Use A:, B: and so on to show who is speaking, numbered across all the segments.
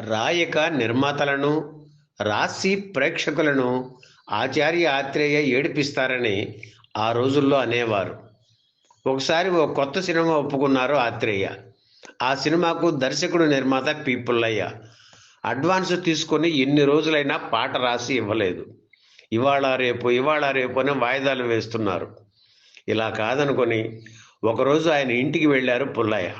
A: రాయక నిర్మాతలను రాసి ప్రేక్షకులను ఆచార్య ఆత్రేయ ఏడిపిస్తారని ఆ రోజుల్లో అనేవారు. ఒకసారి ఓ కొత్త సినిమా ఒప్పుకున్నారు ఆత్రేయ. ఆ సినిమాకు దర్శకుడు నిర్మాత పి. పుల్లయ్య. అడ్వాన్స్ తీసుకొని ఎన్ని రోజులైనా పాట రాసి ఇవ్వలేదు. ఇవాళ రేపు ఇవాళ రేపు అని వాయిదాలు వేస్తున్నారు. ఇలా కాదనుకొని ఒకరోజు ఆయన ఇంటికి వెళ్ళారు పుల్లయ్య.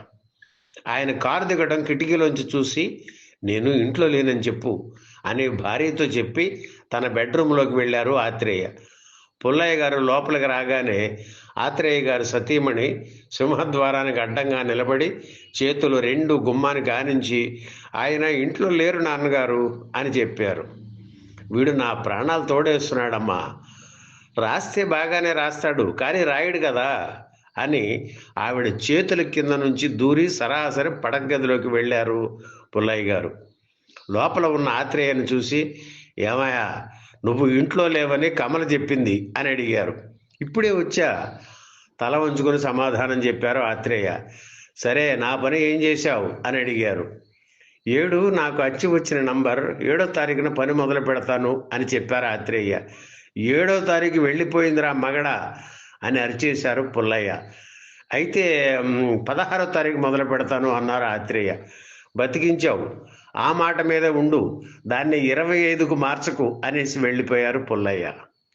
A: ఆయన కారు దిగడం కిటికీలోంచి చూసి నేను ఇంట్లో లేనని చెప్పు అని భార్యతో చెప్పి తన బెడ్రూమ్లోకి వెళ్ళారు ఆత్రేయ. పుల్లయ్య గారు లోపలికి రాగానే ఆత్రేయ గారు సతీమణి సింహద్వారానికి అడ్డంగా నిలబడి చేతులు రెండు గుమ్మానికి ఆనించి ఆయన ఇంట్లో లేరు నాన్నగారు అని చెప్పారు. వీడు నా ప్రాణాలు తోడేస్తున్నాడమ్మా. రాస్తే బాగానే రాస్తాడు కానీ రాయడు కదా. అని ఆవిడ చేతుల కింద నుంచి దూరి సరాసరి పడగదిలోకి వెళ్ళారు పుల్లయ్య గారు. లోపల ఉన్న ఆత్రేయను చూసి ఏమయ్యా నువ్వు ఇంట్లో లేవని కమల చెప్పింది అని అడిగారు. ఇప్పుడే వచ్చా తల వంచుకొని సమాధానం చెప్పారు ఆత్రేయ. సరే నా పని ఏం చేశావు? అని అడిగారు. ఏడు నాకు అచ్చి వచ్చిన నంబర్ ఏడో తారీఖున పని మొదలు పెడతాను అని చెప్పారు ఆత్రేయ. ఏడో తారీఖు వెళ్ళిపోయిందిరా మగడా అని అరిచేశారు పుల్లయ్య. అయితే పదహారో తారీఖు మొదలు పెడతాను అన్నారు ఆత్రేయ. బతికించావు. ఆ మాట మీద ఉండు. దాన్ని ఇరవై ఐదుకు మార్చకు అనేసి వెళ్ళిపోయారు పుల్లయ్య.